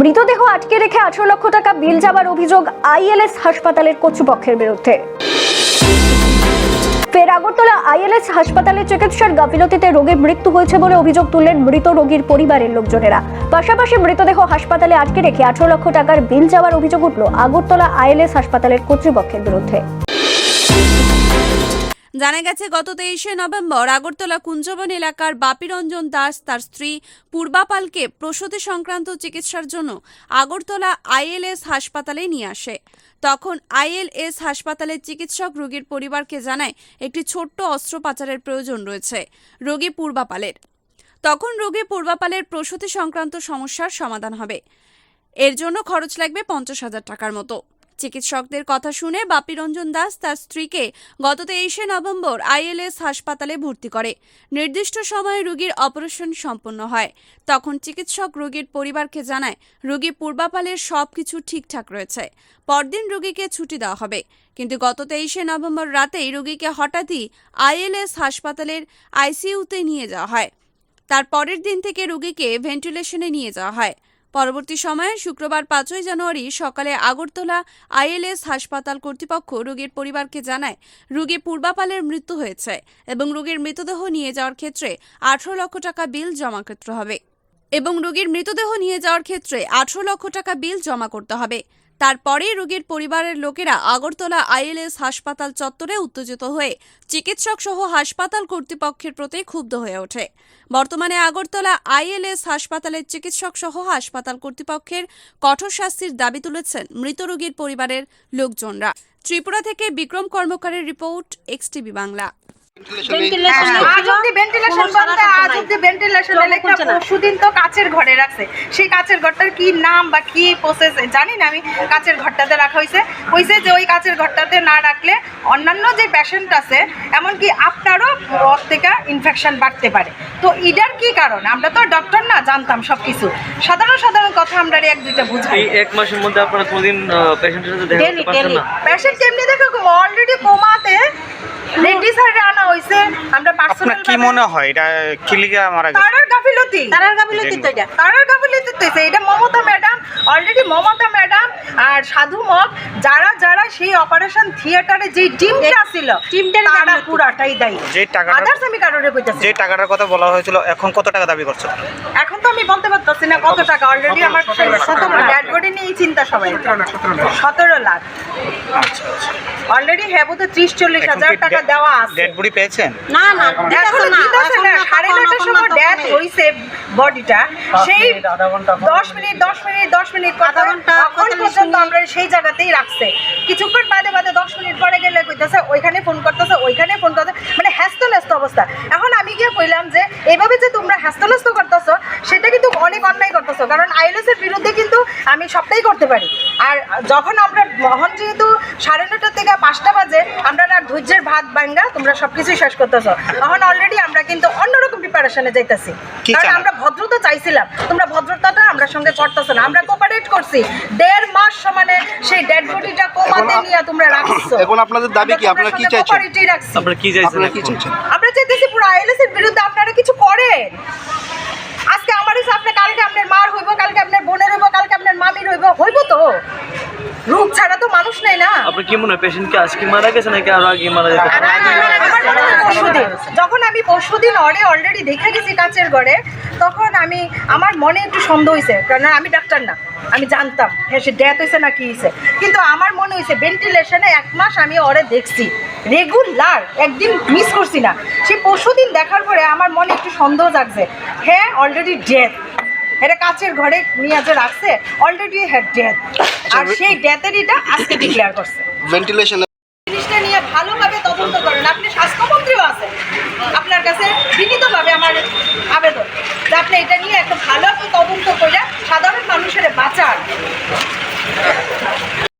মৃতদেহ আটকে রেখে আঠারো লক্ষ টাকা বিল যাবার অভিযোগ আইএলএস হাসপাতালের কর্তৃপক্ষের বিরুদ্ধে। ফের আগরতলা আইএলএস হাসপাতালে চিকিৎসার গাফিলতিতে রোগীর মৃত্যু হয়েছে বলে অভিযোগ তুললেন মৃত রোগীর পরিবারের লোকজনেরা। পাশাপাশি মৃতদেহ হাসপাতালে আটকে রেখে আঠারো লক্ষ টাকার বিল যাওয়ার অভিযোগ উঠল আগরতলা আইএলএস হাসপাতালের কর্তৃপক্ষের বিরুদ্ধে। জানা গেছে, গত তেইশে নভেম্বর আগরতলা কুঞ্জবন এলাকার বাপিরঞ্জন দাস তার স্ত্রী পূর্বাপালকে প্রসূতি সংক্রান্ত চিকিৎসার জন্য আগরতলা আইএলএস হাসপাতালে নিয়ে আসে। তখন আইএলএস হাসপাতালের চিকিৎসক রোগীর পরিবারকে জানায়, একটি ছোট্ট অস্ত্রোপচারের প্রয়োজন রয়েছে রোগী পূর্বাপালের তখন রোগী পূর্বাপালের প্রসূতি সংক্রান্ত সমস্যার সমাধান হবে। এর জন্য খরচ লাগবে পঞ্চাশ হাজার টাকার মতো। চিকিৎসকদের কথা শুনে বাপিরঞ্জন দাস তার স্ত্রীকে গত তেইশে নভেম্বর আইএলএস হাসপাতালে ভর্তি করে। নির্দিষ্ট সময়ে রোগীর অপারেশন সম্পন্ন হয়। তখন চিকিৎসক রোগীর পরিবারকে জানায়, রোগী পূর্বাপালের সব কিছু ঠিকঠাক রয়েছে। পরদিন রোগীকে ছুটি দেওয়া হবে। কিন্তু গত তেইশে নভেম্বর রাতেই রোগীকে হঠাৎই আইএলএস হাসপাতালের আইসিইউতে নিয়ে যাওয়া হয়। তার পরের দিন থেকে রোগীকে ভেন্টিলেশনে নিয়ে যাওয়া হয়। পরবর্তী সময়ে শুক্রবার পাঁচই জানুয়ারি সকালে আগরতলা আইএলএস হাসপাতাল কর্তৃপক্ষ রোগীর পরিবারকে জানায়, রোগী পূর্বাপালের মৃত্যু হয়েছে এবং রোগীর মৃতদেহ নিয়ে যাওয়ার ক্ষেত্রে আঠারো লক্ষ টাকা বিল জমা করতে হবে। এবং রোগীর মৃতদেহ নিয়ে যাওয়ার ক্ষেত্রে আঠারো লক্ষ টাকা বিল জমা করতে হবে। তারপরে রোগীর পরিবারের লোকেরা আগরতলা আইএলএস হাসপাতাল চত্বরে উত্তেজিত হয়ে চিকিৎসক সহ হাসপাতাল কর্তৃপক্ষের প্রতি ক্ষুব্ধ হয়ে ওঠে। বর্তমানে আগরতলা আইএলএস হাসপাতালের চিকিৎসক সহ হাসপাতাল কর্তৃপক্ষের কঠোর শাস্তির দাবি তুলেছেন মৃত রোগীর পরিবারের লোকজনরা। ত্রিপুরা থেকে বিক্রম কর্মকারের রিপোর্ট এক্সটিভি বাংলা। তো কাচের ঘরে রাখছে। সেই কাচের ঘরটার কি নাম বা কি প্রসেস জানি না আমি। কাচের ঘরটাতে রাখা হয়েছে। হয়েছে যে ওই কাচের ঘরটাতে না রাখলে অন্যান্য যে পেশেন্ট আছে এমনকি আপনারও থেকে ইনফেকশন বাড়তে পারে। তো এটার কি কারণ? আমরা তো ডক্টর না জানতাম সব কিছু সাধারণ সাধারণ কথা আমরা এক দুইটা বুঝাই। এক মাসের মধ্যে আপনারা কোনদিন পেশেন্টের সাথে দেখা করতে পারছেন না? পেশেন্ট এমনি দেখো অলরেডি কোমাতে রেডি সাইডে আনা হয়েছে আমরা আপনার পার্সোনাল কি মনে হয়? এটা কিলিকা মারা গেছে। তারার গাফিলতি। তারার গাফিলতি তো এটা। তারার গাফিলতি তো হয়েছে। এটা Mamata madam already Mamata madam আর সাধু মগ যারা যারা সেই অপারেশন থিয়েটারে যে টিমটা ছিল টিমটার তারা। পুরাটাই দায়ী। যে টাকাটা আদার্স আমি কারোরে কইতাছি যে টাকাটার কথা বলা হয়েছিল এখন কত টাকা দাবি করছে? এখন তো আমি বলতে পারতেছি না কত টাকা। অলরেডি আমার ড্যাড বডি নিয়ে চিন্তা সবাই। সতেরো লাখ। অলরেডি হ্যাঁ তো ত্রিশ চল্লিশ হাজার টাকা দেওয়া আছে। ডেড বডি পেয়েছেন? না না সাড়ে নটার সময় ডেথ। হইছে বডিটা। সেই দশ মিনিট দশ মিনিট দশ মিনিট কথা আধা ঘণ্টা, পর্যন্ত আমরা সেই জায়গাতেই রাখছে। কিছুক্ষণ বাদে বাদে দশ মিনিট পরে গেলে কইতেছে ওইখানে ফোন করতেছে ওইখানে ফোন করতেছে। মানে হ্যাস্ত ন্যস্ত অবস্থা। এখন আমি গিয়ে কইলাম যে এইভাবে যে তোমরা হ্যাস্ত ন্যস্ত করতেছো সেটা কিন্তু অনেক অন্যায় করতেছো। কারণ আইএলএস এর বিরুদ্ধে কিন্তু আমি সবটাই করতে পারি। আর যখন আমরা মহন যেহেতু সাড়ে নটার থেকে পাঁচটা বাজে আমরা না ধৈর্যের ভাত বাঙ্গা তোমরা সবকিছুই শেষ করতেছো। এখন অলরেডি আমরা কিন্তু অন্যরকম প্রিপারেশনে যাইতেছি। কারণ আমরা ভদ্রতা চাইছিলাম। তোমরা ভদ্রতাটা আমরা সঙ্গে করতেছো না আমরা কোপারেট করছি। দেড় মাস সমানে সেই ডেড বডিটা কোমাতে নিয়ে তোমরা রাখছো। এখন আপনাদের দাবি কি? আপনারা কি চাইছেন? আপনারা কি চাইছেন আপনারা কি চাইছেন? আমরা চাইতেছি পুরো আইএলএস এর বিরুদ্ধে আপনারা কিছু করেন আজকে আমার হিসাব আপনি কালকে আপনার মার হইব কালকে আপনার বোনের হইব কালকে আপনার মামির হইব তো। রোগ ছাড়া তো মানুষ নেই না। আপনার কি মনে হয় পেশেন্ট কি আজকে মারা গেছে নাকি আরও আগে মারা যেতে পারে। যখন আমি পরশুদিন অরে অলরেডি দেখে গেছি কাচের ঘরে তখন আমি আমার মনে একটু সন্দেহ হয়েছে কারণ আমি ডাক্তার না আমি জানতাম হ্যাঁ সে ডেথ হয়েছে না কি হয়েছে কিন্তু আমার মনে হয়েছে ভেন্টিলেশনে এক মাস আমি ওরে দেখছি রেগুলার একদিন মিস করছি না। সেই পরশুদিন দেখার পরে আমার মনে একটু সন্দেহ জাগছে হ্যাঁ অলরেডি ডেথ এটা কাচের ঘরে নিয়ে যে রাখছে অলরেডি হ্যাড ডেথ আর সেই ডেথের এটা আজকে ডিক্লেয়ার করছে। ভেন্টিলেশন জিনিসটা নিয়ে ভালোভাবে তদন্ত করেন। আপনি স্বাস্থ্যমন্ত্রীও আছেন। আপনার কাছে বিনীতভাবে আমার আবেদন যে আপনি এটা নিয়ে একটা ভালো তদন্ত করে সাধারণ মানুষের বাঁচান